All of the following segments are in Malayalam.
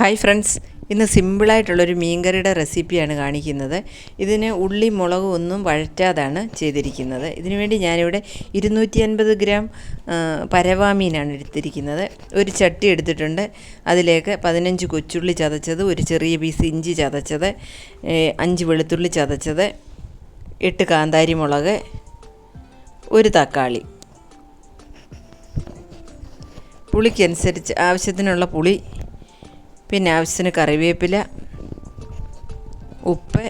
Hi friends. ഇന്ന് സിമ്പിളായിട്ടുള്ളൊരു മീൻകറിയുടെ റെസിപ്പിയാണ് കാണിക്കുന്നത്. ഇതിന് ഉള്ളി മുളക് ഒന്നും വഴറ്റാതാണ് ചെയ്തിരിക്കുന്നത്. ഇതിനു വേണ്ടി ഞാനിവിടെ ഇരുന്നൂറ്റി അൻപത് ഗ്രാം പരവാമീനാണ് പരവ മീനാണ് എടുത്തിരിക്കുന്നത്. ഒരു ചട്ടി എടുത്തിട്ടുണ്ട്. അതിലേക്ക് പതിനഞ്ച് കൊച്ചുള്ളി ചതച്ചത് ഒരു ചെറിയ പീസ് ഇഞ്ചി ചതച്ചത് അഞ്ച് വെളുത്തുള്ളി ചതച്ചത് എട്ട് കാന്താരി മുളക് ഒരു തക്കാളി. പുളിക്കനുസരിച്ച് ആവശ്യത്തിനുള്ള പുളി പിന്നെ ആവശ്യത്തിന് കറിവേപ്പില ഉപ്പ്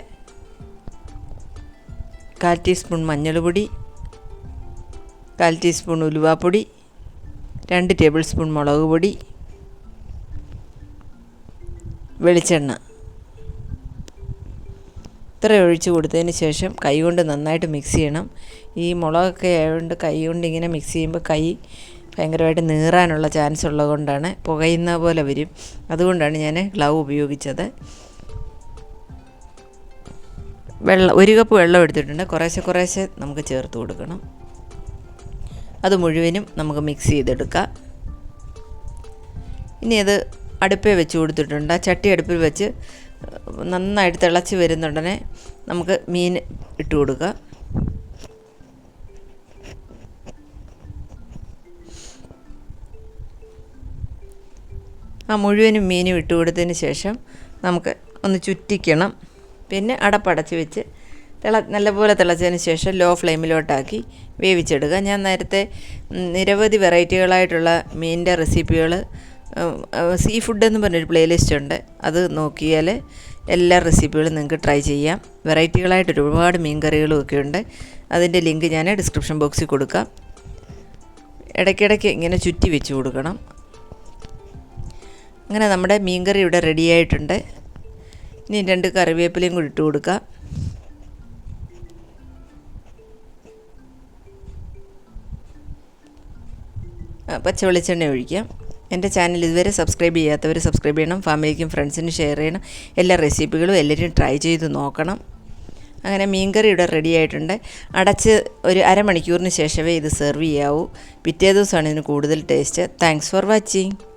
കാൽ ടീസ്പൂൺ മഞ്ഞൾപ്പൊടി കാൽ ടീസ്പൂൺ ഉലുവാപ്പൊടി രണ്ട് ടേബിൾ സ്പൂൺ മുളക് പൊടി വെളിച്ചെണ്ണ. ഇത്ര ഒഴിച്ച് കൊടുത്തതിന് ശേഷം കൈ കൊണ്ട് നന്നായിട്ട് മിക്സ് ചെയ്യണം. ഈ മുളകൊക്കെ ആയതുകൊണ്ട് കൈ കൊണ്ട് ഇങ്ങനെ മിക്സ് ചെയ്യുമ്പോൾ കൈ ഭയങ്കരമായിട്ട് നീറാനുള്ള ചാൻസ് ഉള്ളതുകൊണ്ടാണ് പുകയുന്ന പോലെ വരും. അതുകൊണ്ടാണ് ഞാൻ ഗ്ലൗ ഉപയോഗിച്ചത്. വെള്ളം ഒരു കപ്പ് വെള്ളം എടുത്തിട്ടുണ്ട്. കുറേശ്ശെ കുറേശ്ശെ നമുക്ക് ചേർത്ത് കൊടുക്കണം. അത് മുഴുവനും നമുക്ക് മിക്സ് ചെയ്തെടുക്കാം. ഇനി അത് അടുപ്പേ വെച്ച് കൊടുത്തിട്ടുണ്ട്. ആ ചട്ടി അടുപ്പിൽ വെച്ച് നന്നായിട്ട് തിളച്ച് വരുന്നുടനെ നമുക്ക് മീൻ ഇട്ട് കൊടുക്കുക ആ മുഴുവനും മീനും ഇട്ട് കൊടുത്തതിന് ശേഷം നമുക്ക് ഒന്ന് ചുറ്റിക്കണം. പിന്നെ അടപ്പടച്ച് വെച്ച് തിള നല്ലപോലെ തിളച്ചതിന് ശേഷം ലോ ഫ്ലെയിമിലോട്ടാക്കി വേവിച്ചെടുക്കുക. ഞാൻ നേരത്തെ നിരവധി വെറൈറ്റികളായിട്ടുള്ള മീനിന്റെ റെസിപ്പികൾ സീ ഫുഡ് എന്ന് പറഞ്ഞൊരു പ്ലേലിസ്റ്റ് ഉണ്ട്. അത് നോക്കിയാൽ എല്ലാ റെസിപ്പികളും നിങ്ങൾക്ക് ട്രൈ ചെയ്യാം. വെറൈറ്റികളായിട്ട് ഒരുപാട് മീൻ കറികളും ഒക്കെ ഉണ്ട്. അതിന്റെ ലിങ്ക് ഞാൻ ഡിസ്ക്രിപ്ഷൻ ബോക്സിൽ കൊടുക്കാം. ഇടയ്ക്കിടയ്ക്ക് ഇങ്ങനെ ചുറ്റി വെച്ച് കൊടുക്കണം. അങ്ങനെ നമ്മുടെ മീൻകറി ഇവിടെ റെഡി ആയിട്ടുണ്ട്. ഇനി രണ്ട് കറിവേപ്പിലയും കൂടി ഇട്ട് കൊടുക്കുക ആ, പച്ച വെളിച്ചെണ്ണ ഒഴിക്കാം. എന്റെ ചാനൽ ഇതുവരെ സബ്സ്ക്രൈബ് ചെയ്യാത്തവർ സബ്സ്ക്രൈബ് ചെയ്യണം. ഫാമിലിക്കും ഫ്രണ്ട്സിനും ഷെയർ ചെയ്യണം. എല്ലാ റെസിപ്പികളും എല്ലാവരും ട്രൈ ചെയ്ത് നോക്കണം. അങ്ങനെ മീൻകറി ഇവിടെ റെഡി ആയിട്ടുണ്ട്. അടച്ച് ഒരു അരമണിക്കൂറിന് ശേഷമേ ഇത് സെർവ് ചെയ്യാവൂ. പിറ്റേ ദിവസമാണ് ഇതിന് കൂടുതൽ ടേസ്റ്റ് താങ്ക്സ് ഫോർ വാച്ചിങ്